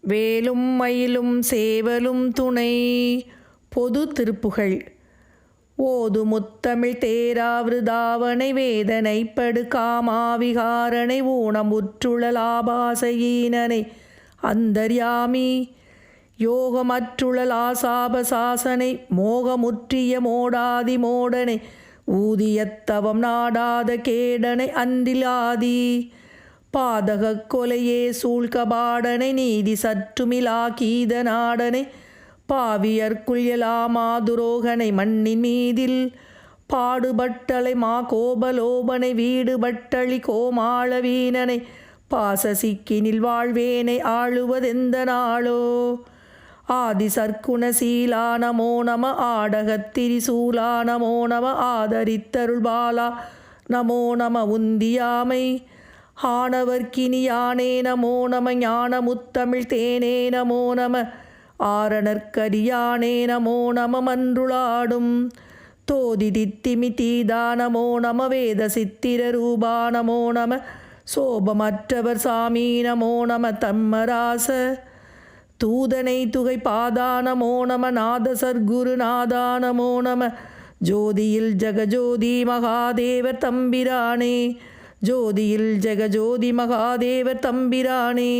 வேலும் மயிலும் சேவலும் துணை. பொது திருப்புகள் ஓது முத்தமிழ் தேராவிருதாவனை வேதனை படு ஊனமுற்றுழலாபாசையீனனை அந்தர்யாமி. யோகமற்றுழலாசாபசாசனை மோகமுற்றிய மோடாதி மோடனை ஊதியத்தவம் நாடாத கேடனை அந்திலாதி பாதகக் கொலையே சூழ்கபாடனை நீதி சற்றுமிலா கீத நாடனை. பாவியர்க்குள் மாதுரோகனை மண்ணின் மீதில். பாடுபட்டலை மா கோபலோபனை வீடுபட்டளி கோமாள வீணனை. பாசசிக்கினில் வாழ்வேனை ஆளுவதெந்த நாளோ? ஆதி சர்க்குணசீலா நமோ நம ஆடகத்திரிசூலா நமோ நம ஆதரித்தருள் பாலா நமோ நம உந்தியாமை. ஆணவர்க்கினியானே நமோ நம ஞான முத்தமிழ் தேனே நமோ நம. ஆரணர்க்கரியானே நமோ நம மன்றுளாடும். தோதிதித்திமி தீதா நமோ நம வேத சித்திர ரூபா நமோ நம. சோபமற்றவர் சாமி நமோ நம தம்மராச. தூதனை துகை பாதானமோ நம நாத சர்க்குரு நாதா நம. ஜோதியில் ஜெகஜோதி மகாதேவர் தம்பிரானே. ஜோதியில் ஜெகஜோதி மகாதேவர் தம்பிரானே.